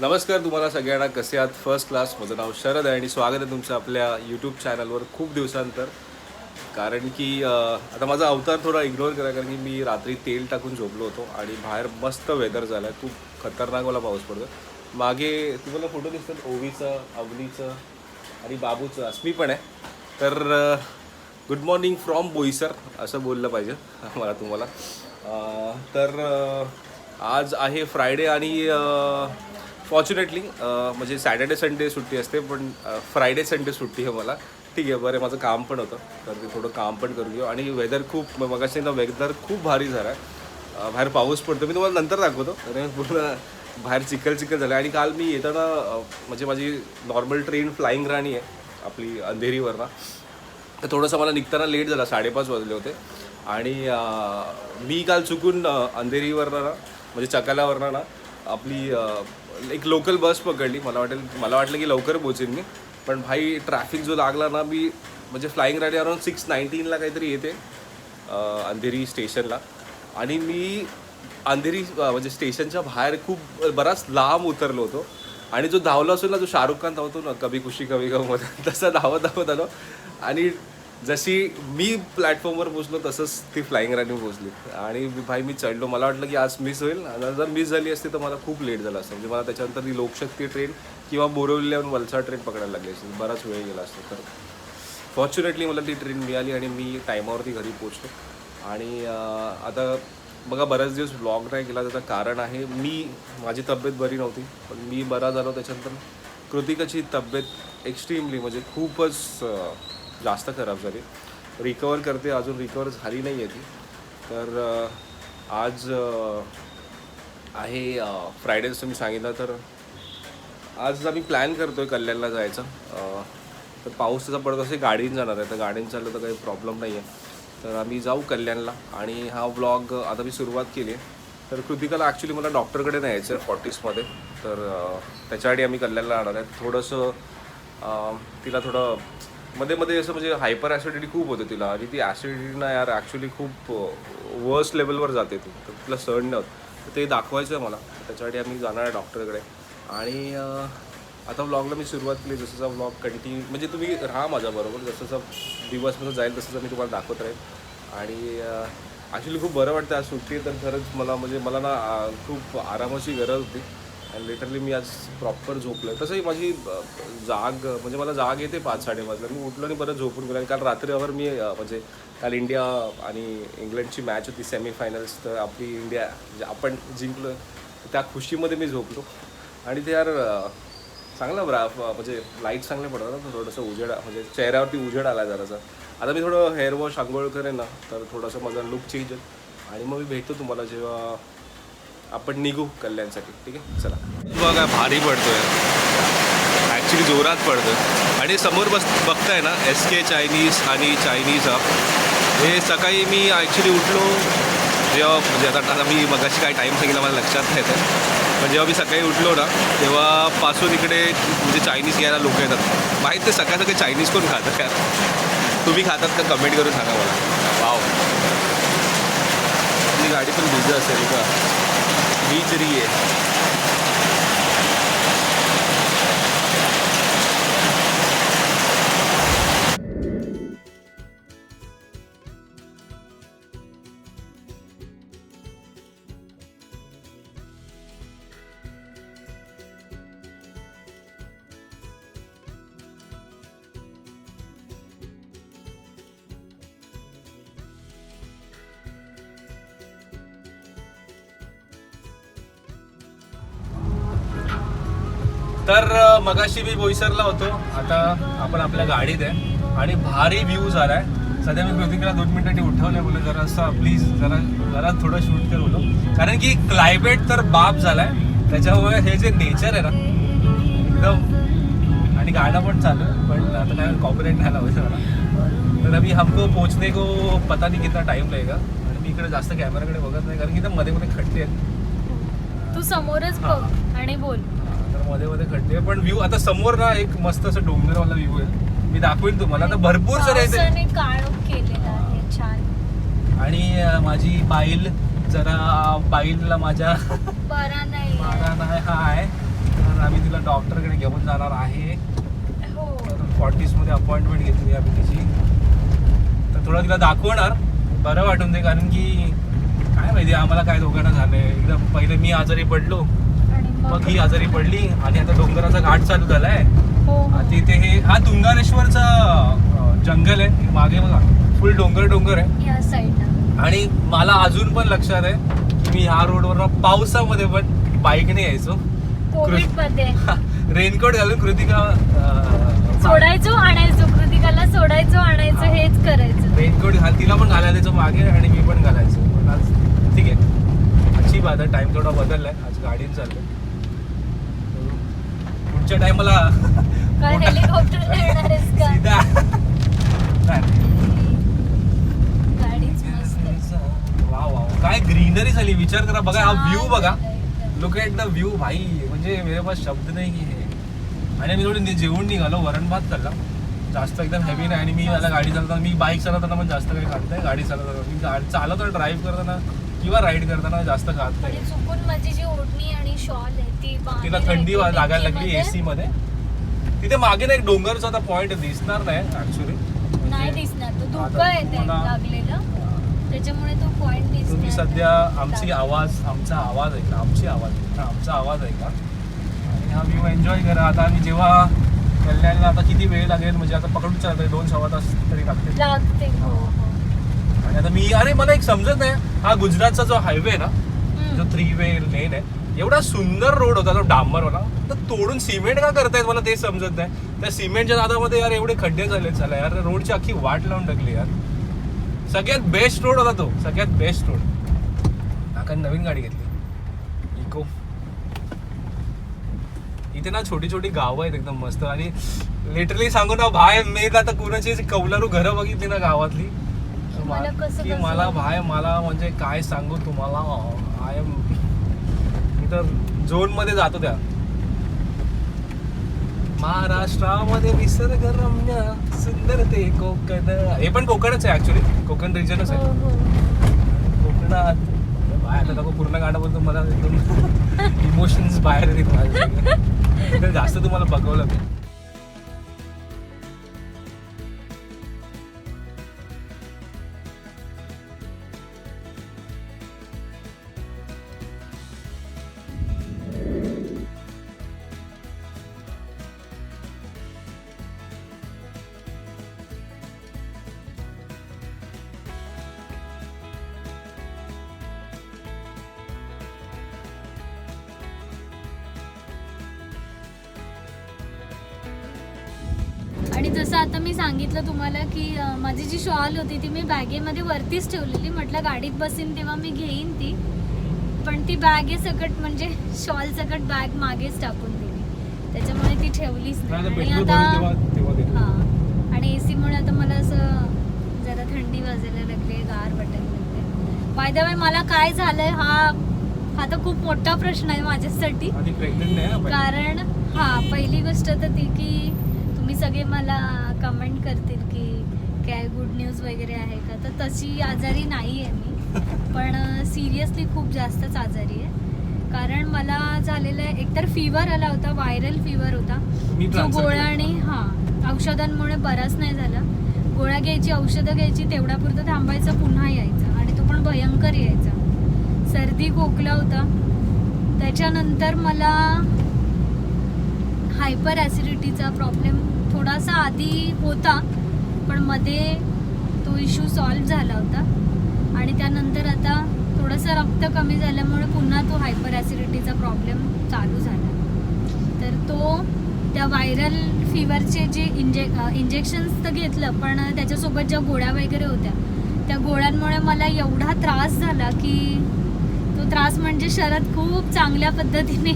नमस्कार तुम्हाला सगळ्यांना. कसे आहात? फर्स्ट क्लास माझं नाव शरद आहे आणि स्वागत आहे तुमचं आपल्या यूट्यूब चॅनलवर खूप दिवसांतर. कारण की आता माझा अवतार थोडा इग्नोर करा कारण की मी रात्री तेल टाकून झोपलो होतो आणि बाहेर मस्त वेदर झालं आहे खूप खतरनाक मला पाऊस पडतो मागे तुम्हाला फोटो दिसतात ओवीचं अवनीचं आणि बाबूचं. अस्मी पण आहे. तर गुड मॉर्निंग फ्रॉम बोईसर असं बोललं पाहिजे मला तुम्हाला. तर आज आहे फ्रायडे आणि फॉर्च्युनेटली uh, म्हणजे सॅटर्डे संडे सुट्टी असते पण uh, फ्रायडे संडे सुट्टी आहे मला. ठीक आहे बरं माझं काम पण होतं. तर ते थोडं काम पण करू घेऊ. आणि वेदर खूप मगाशी ना वेदर खूप भारी झाला. आहे बाहेर पाऊस पडतो मी तुम्हाला नंतर दाखवतो. आणि पूर्ण बाहेर चिखल चिखल झालं आणि काल मी येताना म्हणजे माझी नॉर्मल ट्रेन फ्लाईंग राणी आहे आपली अंधेरीवरनं. तर थोडंसं मला निघताना लेट झाला साडेपाच वाजले होते. आणि मी काल चुकून अंधेरीवरनं ना म्हणजे चकालावरनं ना आपली एक लोकल बस पकडली. मला वाटेल मला वाटलं की लवकर पोचेन मी. पण भाई ट्रॅफिक जो लागला ना मी म्हणजे फ्लाईंग राणी अराउंड सिक्स नाईन्टीनला काहीतरी येते अंधेरी स्टेशनला आणि मी अंधेरी म्हणजे स्टेशनच्या बाहेर खूप बराच लांब उतरलो होतो. आणि जो धावला असेल ना जो शाहरुख खान धावतो ना कभी खुशी कभी गममध्ये तसा धावत धावत आलो. आणि जशी मी प्लॅटफॉर्मवर पोचलो तसंच ती फ्लाईंग राणी पोचली आणि भाई मी चढलो. मला वाटलं की आज मिस होईल. आणि जर मिस झाली असती तर मला खूप लेट झाला असतं. म्हणजे मला त्याच्यानंतर ती लोकशक्ती ट्रेन किंवा बोरवलीहून वलसाड ट्रेन पकडायला लागली असती. बराच वेळ गेला असतो. तर फॉर्च्युनेटली मला ती ट्रेन मिळाली आणि मी टायमावरती घरी पोचलो आणि आता बघा बऱ्याच दिवस ब्लॉग नाही केला. त्याचं कारण आहे मी माझी तब्येत बरी नव्हती. पण मी बरा झालो त्याच्यानंतर. कृतिकाची तब्येत एक्स्ट्रीमली म्हणजे खूपच जास्त खराब झाली. रिकवर करते अजून रिकवर झाली नाही आहे ती. तर आज आहे फ्रायडे तुम्ही सांगितलं तर आज आम्ही प्लॅन करतो आहे कल्याणला जायचं. तर पाऊस त्याचा पडत असे गाडीने जाणार आहे. तर गाडीने चाललं तर काही प्रॉब्लेम नाही आहे तर आम्ही जाऊ कल्याणला. आणि हा व्लॉग आता मी सुरुवात केली आहे. तर कृतिकाला ॲक्च्युली मला डॉक्टरकडे नाही आहे फॉर्टीसमध्ये तर त्याच्यासाठी आम्ही कल्याणला जाणार आहे. थोडंसं तिला थोडं मध्ये मध्ये असं म्हणजे हायपर ॲसिडिटी खूप होते तिला. आणि ती ॲसिडिटी ना यार ॲक्च्युली खूप वर्स्ट लेवलवर जाते ती. तर तिला सहन नाही होत. तर ते दाखवायचं आहे मला. त्याच्यासाठी आम्ही जाणार आहे डॉक्टरकडे आणि आता व्लॉगला मी सुरुवात केली. जसं व्लॉग कंटिन्यू म्हणजे तुम्ही राहा माझ्याबरोबर जसंचा जसं दिवस माझा जाईल तसं मी तुम्हाला दाखवत राहील. आणि ॲक्च्युली खूप बरं वाटतं. आज सुट्टी तर खरंच मला म्हणजे मला ना खूप आरामाची गरज होती. आणि लिटरली मी आज प्रॉपर झोपलो आहे तसंही माझी जाग म्हणजे मला जाग येते पाच साडेपाचला मी उठलो आणि परत झोपून गेलो. आणि काल रात्रीवर मी म्हणजे काल इंडिया आणि इंग्लंडची मॅच होती सेमीफायनल्स तर आपली इंडिया म्हणजे आपण जिंकलो त्या खुशीमध्ये मी झोपलो. आणि ते यार चांगलं बरं म्हणजे लाइट चांगले पडतात ना थोडंसं उजेड म्हणजे चेहऱ्यावरती उजेड आला जरासा. आता मी थोडं हेअर वॉश आंघोळ करेन ना तर थोडंसं माझा लुक चेंज होईल. आणि मग मी भेटतो तुम्हाला जेव्हा आपण निघू कल्याणसाठी ठीक आहे? चला. बघा भारी पडतोय. ॲक्च्युली जोरात पडतोय. आणि समोर बस बघताय ना एस के चायनीज आणि चायनीज हब हे सकाळी मी ॲक्च्युली उठलो जेव्हा म्हणजे आता आता मी मगाशी काय टाईम सांगितलं मला लक्षात नाही येतं पण जेव्हा मी सकाळी उठलो ना तेव्हापासून इकडे म्हणजे चायनीज घ्यायला लोक येतात. माहीत ते सकाळ सकाळी चायनीज कोण खातं? काय तुम्ही खातात का? कमेंट करून सांगा मला. वाव तुझी गाडी पण बिझी असेल का? मी तरी आहे तर मगाशी मी बोईसरला होतो. आता आपण आपल्या गाडीत आहे आणि भारी व्ह्यू झालाय सध्या मी कृतिकला दोन मिनिटांनी उठवले बोललो जरा असं प्लीज जरा जरा थोडं शूट कर बोललो. कारण की क्लायमेट तर बाप झालाय. त्याच्यामुळे हे जे नेचर आहे ना एकदम आणि गाणं पण चालू आहे पण आता काय कॉपरेट नाही लावायचं मला. तर अभी हमको पोहोचने को पता नहीं कितना टाइम लगेगा. आणि मी इकडे जास्त कॅमेराकडे बघत नाही कारण की इथं मध्ये मध्ये आहेत. तू समोरच. बघ आणि बोल. तर मध्ये मध्ये खड्डे पण व्ह्यू आता समोर ना एक मस्त असं डोंगरवाला व्ह्यू आहे. मी दाखवेन तुम्हाला. आता भरपूर सारे आहे. आणि माझी बाईल जरा बाईलला माझ्या बरा नाही. हा आहे. तर आता डॉक्टरकडे घेऊन जाणार आहे. हो. तर फॉर्टीसमध्ये अपॉइंटमेंट घेतली या तिची. तर थोडं तिला दाखवणार. बरं वाटून दे कारण की काय माहिती आम्हाला काय दोघांना झालंय. एकदम पहिले मी आजारी पडलो. मग ही आजारी पडली आणि आता डोंगराचा घाट चालू झालाय. हो. तिथे हे हा तुंगारेश्वरचा जंगल आहे. मागे बघा. फुल डोंगर डोंगर आहे. आणि मला अजून पण लक्षात आहे की मी ह्या रोडवर पावसामध्ये पण बाईकने यायचो. रेनकोट घालून कृतिका सोडायचो आणायचो. कृतिकाला सोडायचो आणायचो. हेच करायचं. रेनकोट घाल तिला पण घालायला द्यायचो मागे आणि मी पण घालायचो. ठीक आहे. अच्छी बात आहे टाइम थोडा बदललाय. आज गाडीने चाललोय. पुढच्या टायमाला काय हेलिकॉप्टर सीधा. वा वा ग्रीनरी झाली. विचार करा बघा हा व्ह्यू बघा. लुक ॲट द व्ह्यू भाई म्हणजे मेरे पास शब्द नाही की हे आणि मी थोडी जेवून निघालो वरण भात खाल्ला. जास्त एकदम हेवी नाही. आणि मी मला गाडी चालवताना मी बाईक चालवताना पण जास्त काही खात नाही. गाडी चालवताना मी गाडी चालवताना ड्राईव्ह करताना किंवा राईड करताना जास्त खात नाही. माझी जी ओढणी आणि शॉल आहे ती तिला थंडी लागायला लागली डिक्कीमध्ये. एसी मध्ये. तिथे मागे ना एक डोंगरचा आता पॉइंट दिसणार नाही ऍक्च्युली नाही दिसणार तो धुकं आता आहे ते तुम्हाला- लागलेलं. त्याच्यामुळे तो पॉइंट तुम्ही सध्या. आमची आवाज आमचा आवाज ऐका आमची आवाज ऐका आमचा आवाज ऐका. आणि हा व्ह्यू एन्जॉय करा. आता आम्ही जेव्हा कल्याणला आता किती वेळ लागेल म्हणजे आता पकडून चालतंय दोन सव्वा तास तरी लागतील. लागते हो हो. आणि आता मी अरे मला एक समजत नाही. हा गुजरातचा जो हायवे आहे ना जो. थ्री वे लेन आहे एवढा सुंदर रोड होता तो डांबरवाला. तर तोडून सिमेंट का करतायत मला ते समजत नाही. त्या सिमेंटच्या नादामध्ये यार एवढे खड्डे झाले. चला यार रोडची अख्खी वाट लावून टाकली यार. सगळ्यात बेस्ट रोड होता तो. सगळ्यात बेस्ट रोड आता नवीन गाडी घेतली. इको. इथे ना छोटी छोटी गावं आहेत एकदम मस्त. आणि लिटरली सांगू ना भाय मी आता कुणाची कौलारू घरं बघितली ना गावातली. मला? भाय मला म्हणजे काय सांगू तुम्हाला? मी तर झोनमध्ये जातो त्या. महाराष्ट्रामध्ये निसर्ग रम्य सुंदर ते कोकण. हे पण कोकणच आहे ऍक्च्युली कोकण रिजनच हो आहे. हो कोकणात भाय आता नको पूर्ण गाणं बोलतो मला एकदम इमोशन्स बाहेर येतील माझे सगळे. तर जास्त तुम्हाला बघवलं मी जसं आता मी सांगितलं तुम्हाला की माझी जी शॉल होती ती मी बॅगेमध्ये वरतीच ठेवलेली. म्हटलं गाडीत बसीन तेव्हा मी घेईन ती. पण ती बॅगे सकट म्हणजे शॉल सकट बॅग मागेच टाकून दिली. त्याच्यामुळे ती ठेवलीच नाही, आणि आता. हा. आणि एसी मुळे आता मला असं जरा थंडी वाजायला लागली गार वाटायला लागले. बाय द वे मला काय झालंय हा हा तर खूप मोठा प्रश्न आहे माझ्यासाठी. कारण हा पहिली गोष्ट तर ती की तुम्ही सगळे मला कमेंट करतील की काय गुड न्यूज वगैरे आहे का? तर तशी आजारी नाही आहे मी. पण सिरियसली खूप जास्तच आजारी आहे. कारण मला झालेलं आहे एकतर फिवर आला होता व्हायरल फिवर होता. जो. आणि हा औषधांमुळे बराच नाही झाला. गोळ्या घ्यायची औषधं घ्यायची तेवढ्यापुरतं थांबायचं पुन्हा यायचं. आणि तो पण भयंकर यायचा. सर्दी खोकला होता. त्याच्यानंतर मला हायपर ॲसिडिटीचा प्रॉब्लेम थोडासा आधी होता पण मध्ये तो इश्यू सॉल्व झाला होता. आणि त्यानंतर आता थोडंसं रक्त कमी झाल्यामुळे पुन्हा तो हायपर ॲसिडिटीचा प्रॉब्लेम चालू झाला. तर तो त्या व्हायरल फिवरचे जे इंजे इंजेक्शन्स तर घेतलं पण त्याच्यासोबत ज्या गोळ्या वगैरे होत्या त्या गोळ्यांमुळे मला एवढा त्रास झाला की तो त्रास म्हणजे शरद खूप चांगल्या पद्धतीने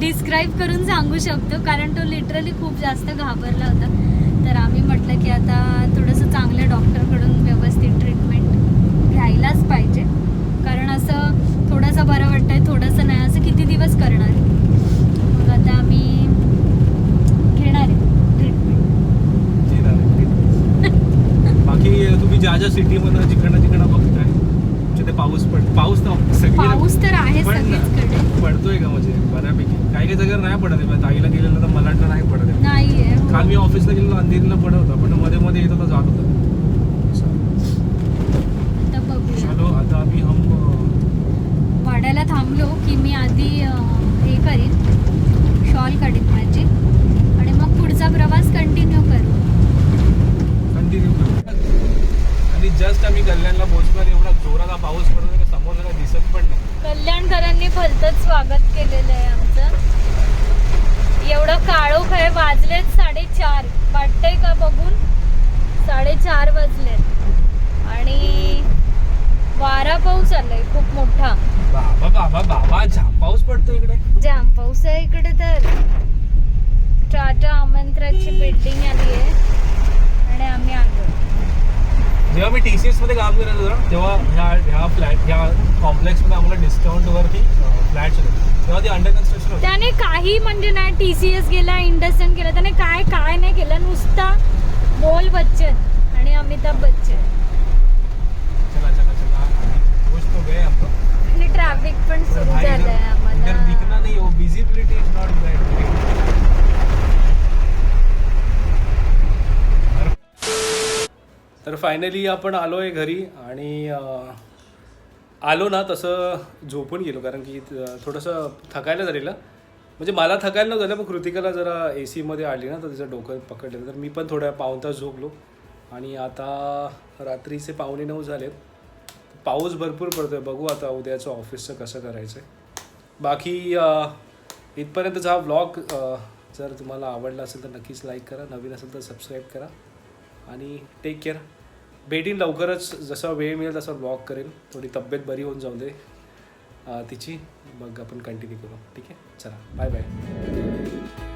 डिस्क्राईब करून सांगू शकतो कारण तो लिटरली खूप जास्त घाबरला होता. तर आम्ही म्हटलं की आता थोडंसं चांगल्या डॉक्टरकडून व्यवस्थित ट्रीटमेंट घ्यायलाच पाहिजे. कारण असं थोडंसं बरं वाटतंय थोडंसं नाही असं किती दिवस करणार? मग आता आम्ही घेणार आहे ट्रीटमेंट बाकी तुम्ही ज्या ज्या सिटीमधनं जिकडनं जिकडनं बघताय तुमचे ते पाऊस पड पाऊस तर सगळी पाऊस तर आहे पण ना, सगळीचकडे पडतोय का म्हणजे? बऱ्यापैकी. काही काही जागेवर नाही पडत आहे. ताईला गेलेलं तर मला वाटलं नाही पडत आहे. नाहीये हो. काल मी ऑफिसला गेलेलो अंधेरीला पडत होता. पण मध्ये मध्ये येत होता जात होता. आता बघूया. चलो आता अभी हम अं, वाड्याला थांबलो की मी आधी अं, हे करीन. शॉल काढीन माझी. आणि मग पुढचा प्रवास कंटिन्यू करू आणि जस्ट आम्ही कल्याणला पोहोचलो जोराचा पाऊस पडतो का समोर जरा दिसत पण नाही. कल्याणकरांनी भलतंच स्वागत केलेलं आहे आमचं. एवढं काळोख आहे वाजलेत साडेचार. वाटतंय का बघून? साडेचार वाजलेत. आणि वारा पाऊस आलाय खूप मोठा. बाबा बाबा बाबा जाम पाऊस पडतो इकडे. जाम पाऊस आहे इकडे तर. टाटा आमंत्राची बिल्डिंग आली आहे. आणि आम्ही आलो. जेव्हा मी टी सी एसमध्ये काम करायचो ना तेव्हा ह्या ह्या फ्लॅट ह्या कॉम्प्लेक्समध्ये आम्हाला डिस्काउंट वरती फ्लॅट्स होते. तेव्हा ती अंडर कन्स्ट्रक्शन होती. त्याने काही म्हणजे नाही टी सी एस गेला इंडस्ट्रीन केला त्याने काय काय नाही केलं. नुसता बोल बच्चन आणि अमिताभ बच्चन. चला चला चला. कुछ तो गए हम लोग आणि ट्रॅफिक पण सुरू झालंय आम्हाला. दिखना नहीं वो विजिबिलिटी इज नॉट तर फायनली आपण आलो आहे घरी आणि आलो ना तसं झोपून गेलो कारण की थोडंसं थकायला झालेलं. म्हणजे मला थकायला न झालं पण कृतिकाला जरा ए सीमध्ये आली ना तर तिचं डोकं पकडलेलं तर मी पण थोड्या पाऊन तास झोपलो. आणि आता रात्रीचे पावणे नऊ झालेत. पाऊस भरपूर पडतो आहे बघू आता उद्याचं ऑफिसचं कसं करायचं आहे बाकी इथपर्यंतचा हा व्लॉग जर तुम्हाला आवडला असेल तर नक्कीच लाईक करा. नवीन असेल तर सबस्क्राईब करा. आणि टेक केअर भेटीन लवकरच जसा वेळ मिळेल तसा ब्लॉग करेन. थोडी तब्येत बरी होऊन जाऊ दे. तिची. मग आपण कंटिन्यू करू. ठीक आहे? चला. Bye bye